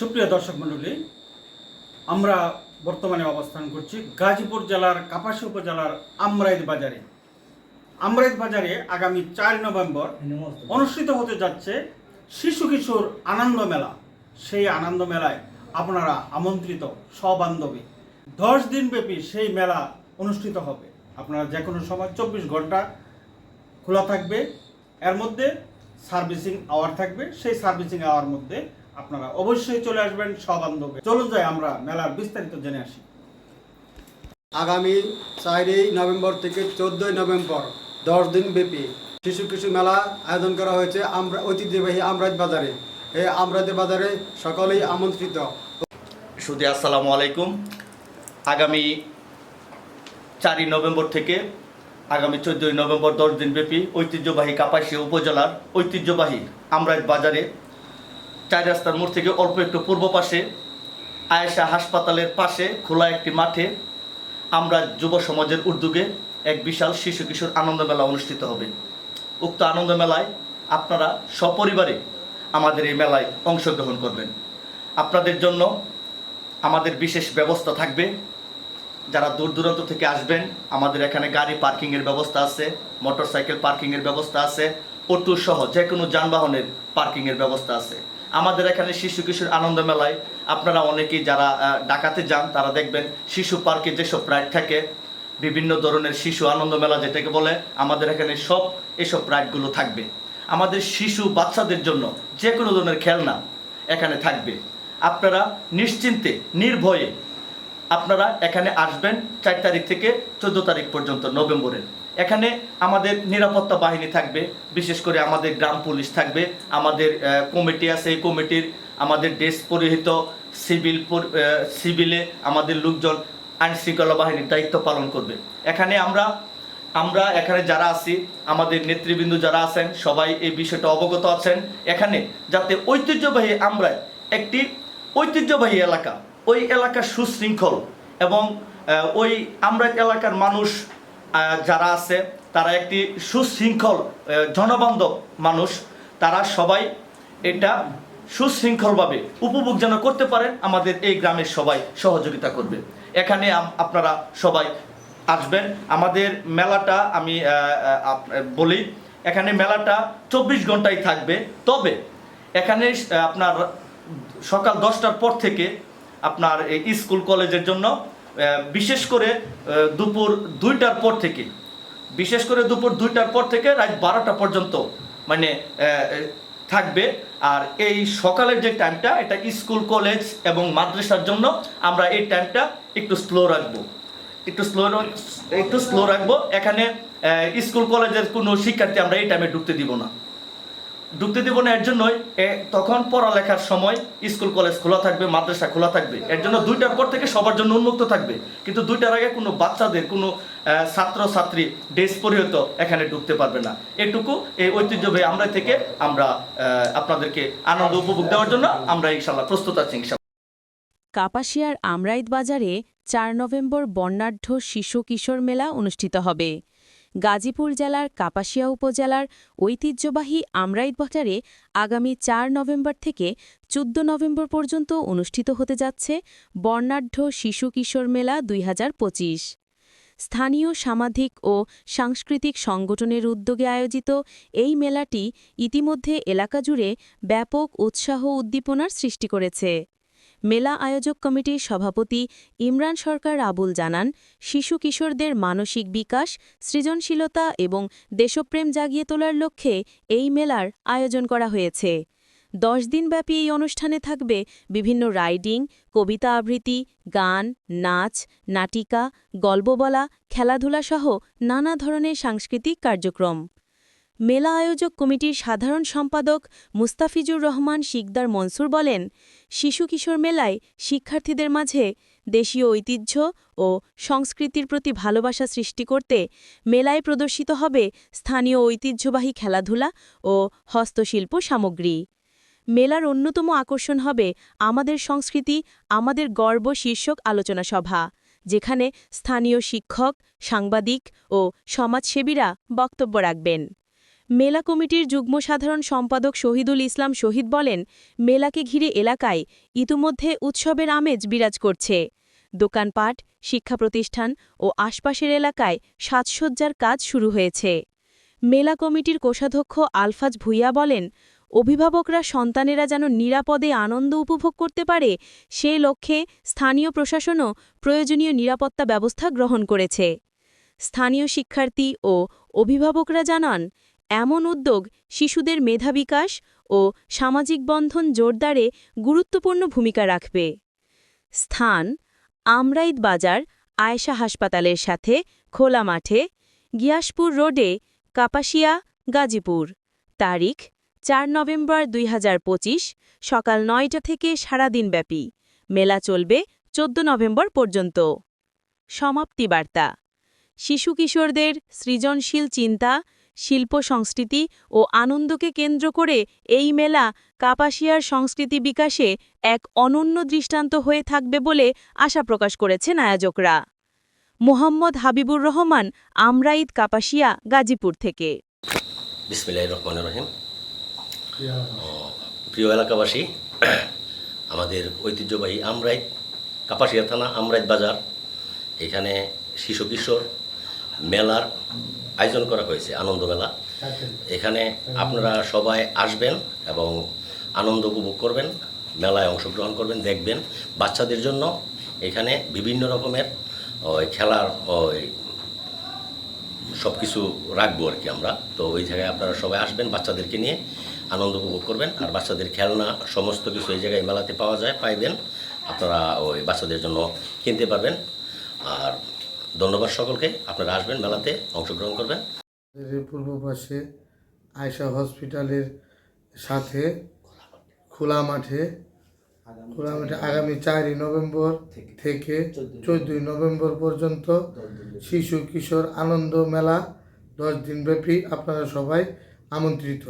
সুপ্রিয় দর্শক মণ্ডলী, আমরা বর্তমানে অবস্থান করছি গাজীপুর জেলার কাপাসী উপজেলার আমরাইদ বাজারে। আমরাইদ বাজারে আগামী চার নভেম্বর অনুষ্ঠিত হতে যাচ্ছে শিশু কিশোর আনন্দ মেলা। সেই আনন্দ মেলায় আপনারা আমন্ত্রিত সবান্ধবী। দশ দিনব্যাপী সেই মেলা অনুষ্ঠিত হবে। আপনারা যে কোনো সময় চব্বিশ ঘণ্টা খোলা থাকবে। এর মধ্যে সার্ভিসিং আওয়ার থাকবে। সেই সার্ভিসিং আওয়ার মধ্যে আপনারা অবশ্যই চলে আসবেন সবান্ধবে চলুন যাই আমরা মেলার বিস্তারিত জেনে আসি। আগামী চারই নভেম্বর থেকে চোদ্দই নভেম্বর দশ দিন ব্যাপী শিশু কিশু মেলা আয়োজন করা হয়েছে আমরা ঐতিহ্যবাহী আমরাজ বাজারে। এই আমরাজ বাজারে সকলেই আমন্ত্রিত। সুদী আসসালামু আলাইকুম। আগামী চারই নভেম্বর থেকে আগামী চোদ্দোই নভেম্বর দশ দিনব্যাপী ঐতিহ্যবাহী কাপাসিয়া উপজেলার ঐতিহ্যবাহী আমরাজ বাজারে চার রাস্তার মোড় থেকে অল্প একটু পূর্ব পাশে আয়েশা হাসপাতালের পাশে খোলা একটি মাঠে আমরা যুব সমাজের উদ্যোগে এক বিশাল শিশু কিশোর আনন্দ মেলা অনুষ্ঠিত হবে। উক্ত আনন্দ মেলায় আপনারা সপরিবারে আমাদের এই মেলায় অংশগ্রহণ করবেন। আপনাদের জন্য আমাদের বিশেষ ব্যবস্থা থাকবে। যারা দূর দূরান্ত থেকে আসবেন, আমাদের এখানে গাড়ি পার্কিংয়ের ব্যবস্থা আছে, মোটরসাইকেল পার্কিংয়ের ব্যবস্থা আছে, অটো সহ যে কোনো যানবাহনের পার্কিংয়ের ব্যবস্থা আছে। আমাদের এখানে শিশু কিশোর আনন্দ মেলায় আপনারা অনেকেই যারা ডাকাতে যান, তারা দেখবেন শিশু পার্কে যেসব রাইড থাকে, বিভিন্ন ধরনের শিশু আনন্দ মেলা যেটাকে বলে, আমাদের এখানে সব এসব রাইডগুলো থাকবে। আমাদের শিশু বাচ্চাদের জন্য যে কোনো ধরনের খেলনা এখানে থাকবে। আপনারা নিশ্চিন্তে, নির্ভয়ে আপনারা এখানে আসবেন চার তারিখ থেকে চোদ্দ তারিখ পর্যন্ত নভেম্বরের। এখানে আমাদের নিরাপত্তা বাহিনী থাকবে, বিশেষ করে আমাদের গ্রাম পুলিশ থাকবে, আমাদের কমিটি আছে, এই কমিটির আমাদের ড্রেস পরিহিত সিভিল সিভিলে আমাদের লোকজন আইন শৃঙ্খলা বাহিনীর দায়িত্ব পালন করবে। এখানে আমরা আমরা এখানে যারা আছি, আমাদের নেতৃবৃন্দ যারা আছেন, সবাই এই বিষয়টা অবগত আছেন। এখানে যাতে ঐতিহ্যবাহী আমরা একটি ঐতিহ্যবাহী এলাকা, ওই এলাকা সুশৃঙ্খল এবং ওই আমরা এলাকার মানুষ যারা আছে, তারা একটি সুশৃঙ্খল জনবান্ধব মানুষ। তারা সবাই এটা সুশৃঙ্খলভাবে উপভোগ যেন করতে পারেন আমাদের এই গ্রামের সবাই সহযোগিতা করবে। এখানে আপনারা সবাই আসবেন। আমাদের মেলাটা আমি বলি, এখানে মেলাটা চব্বিশ ঘন্টাই থাকবে। তবে এখানে আপনার সকাল দশটার পর থেকে আপনার স্কুল, কলেজের জন্য বিশেষ করে দুপুর দুইটার পর থেকে, বিশেষ করে দুপুর দুইটার পর থেকে রাত বারোটা পর্যন্ত মানে থাকবে। আর এই সকালের যে টাইমটা এটা স্কুল, কলেজ এবং মাদ্রাসার জন্য আমরা এই টাইমটা একটু স্লো রাখব। একটু স্লো একটু স্লো রাখব। এখানে স্কুল, কলেজের কোনো শিক্ষার্থী আমরা এই টাইমে ঢুকতে দিব না। ঢুকতে দিব না, এর জন্যই তখন পড়ালেখার সময় স্কুল, কলেজ খোলা থাকবে, মাদ্রাসা খোলা থাকবে। এর জন্য দুইটার পর থেকে সবার জন্য উন্মুক্ত থাকবে। কিন্তু দুইটার আগে কোনো বাচ্চাদের, কোনো ছাত্র ছাত্রী ড্রেস পরিহিত এখানে ঢুকতে পারবে না। এটুকু এই ঐতিহ্যবাহী আমরা থেকে আমরা আপনাদেরকে আনন্দ উপভোগ দেওয়ার জন্য আমরা ইনশাল্লাহ প্রস্তুত আছি কাপাসিয়ার আমরাইত বাজারে চার নভেম্বর বর্ণাঢ্য শিশু কিশোর মেলা অনুষ্ঠিত হবে। গাজীপুর জেলার, কাপাসিয়া উপজেলার ঐতিহ্যবাহী আমরাইত বাজারে আগামী চার নভেম্বর থেকে চোদ্দ নভেম্বর পর্যন্ত অনুষ্ঠিত হতে যাচ্ছে বর্ণাঢ্য শিশু কিশোর মেলা দুই হাজার পঁচিশ। স্থানীয় সামাজিক ও সাংস্কৃতিক সংগঠনের উদ্যোগে আয়োজিত এই মেলাটি ইতিমধ্যে এলাকা জুড়ে ব্যাপক উৎসাহ উদ্দীপনার সৃষ্টি করেছে। মেলা আয়োজক কমিটির সভাপতি ইমরান সরকার আবুল জানান, শিশু কিশোরদের মানসিক বিকাশ, সৃজনশীলতা এবং দেশপ্রেম জাগিয়ে তোলার লক্ষ্যে এই মেলার আয়োজন করা হয়েছে। দশ দিনব্যাপী এই অনুষ্ঠানে থাকবে বিভিন্ন রাইডিং, কবিতা আবৃত্তি, গান, নাচ, নাটিকা গল্প বলা খেলাধুলা সহ নানা ধরনের সাংস্কৃতিক কার্যক্রম। মেলা আয়োজক কমিটির সাধারণ সম্পাদক মুস্তাফিজুর রহমান শিকদার মনসুর বলেন, শিশু কিশোর মেলায় শিক্ষার্থীদের মাঝে দেশীয় ঐতিহ্য ও সংস্কৃতির প্রতি ভালোবাসা সৃষ্টি করতে মেলায় প্রদর্শিত হবে স্থানীয় ঐতিহ্যবাহী খেলাধুলা ও হস্তশিল্প সামগ্রী। মেলার অন্যতম আকর্ষণ হবে আমাদের সংস্কৃতি, আমাদের গর্ব শীর্ষক আলোচনা সভা, যেখানে স্থানীয় শিক্ষক, সাংবাদিক ও সমাজসেবীরা বক্তব্য রাখবেন। মেলা কমিটির যুগ্ম সাধারণ সম্পাদক শহীদুল ইসলাম শহীদ বলেন, মেলাকে ঘিরে এলাকায় ইতিমধ্যে উৎসবের আমেজ বিরাজ করছে। দোকানপাট শিক্ষা প্রতিষ্ঠান ও আশপাশের এলাকায় সাজসজ্জার কাজ শুরু হয়েছে। মেলা কমিটির কোষাধ্যক্ষ আলফাজ ভুইয়া বলেন, অভিভাবকরা সন্তানেরা যেন নিরাপদে আনন্দ উপভোগ করতে পারে, সে লক্ষ্যে স্থানীয় প্রশাসনও প্রয়োজনীয় নিরাপত্তা ব্যবস্থা গ্রহণ করেছে। স্থানীয় শিক্ষার্থী ও অভিভাবকরা জানান এমন উদ্যোগ শিশুদের মেধা বিকাশ ও সামাজিক বন্ধন জোরদারে গুরুত্বপূর্ণ ভূমিকা রাখবে। স্থান, আমরাইদ বাজার, আয়েশা হাসপাতালের সাথে খোলা মাঠে, গিয়াসপুর রোডে, কাপাসিয়া, গাজীপুর। তারিখ, চার নভেম্বর দুই হাজার পঁচিশ, সকাল নয়টা থেকে সারাদিনব্যাপী। মেলা চলবে চোদ্দ নভেম্বর পর্যন্ত। সমাপ্তি বার্তা। শিশু কিশোরদের সৃজনশীল চিন্তা শিল্প সংস্কৃতি ও আনন্দকে কেন্দ্র করে এই মেলা কাপাসিয়ার সংস্কৃতি বিকাশে এক অনন্য দৃষ্টান্ত হয়ে থাকবে বলে আশা প্রকাশ করেছেন আয়োজকরা। মোহাম্মদ হাবিবুর রহমান, আমরাইদ কাপাসিয়া, গাজীপুর থেকে। প্রিয় এলাকাবাসী, আমাদের ঐতিহ্যবাহী আমরাইত কাপাসিয়া থানা আমরাইত বাজার। এখানে শিশু কিশোর মেলার আয়োজন করা হয়েছে, আনন্দ মেলা। এখানে আপনারা সবাই আসবেন এবং আনন্দ উপভোগ করবেন, মেলায় অংশগ্রহণ করবেন, দেখবেন বাচ্চাদের জন্য। এখানে বিভিন্ন রকমের ওই খেলার ওই সব কিছু রাখব আর কি আমরা। তো ওই জায়গায় আপনারা সবাই আসবেন বাচ্চাদেরকে নিয়ে, আনন্দ উপভোগ করবেন। আর বাচ্চাদের খেলনা, সমস্ত কিছু এই জায়গায় মেলাতে পাওয়া যায়, পাইবেন। আপনারা ওই বাচ্চাদের জন্য কিনতে পারবেন। আর ধন্যবাদ সকলকে। আপনারা আসবেন মেলাতে, অংশগ্রহণ করবেন। পূর্ব পাশে আয়শা হসপিটালের সাথে খোলা মাঠে খোলা মাঠে আগামী চারই নভেম্বর থেকে চোদ্দই নভেম্বর পর্যন্ত শিশু কিশোর আনন্দ মেলা দশ দিনব্যাপী আপনারা সবাই আমন্ত্রিত।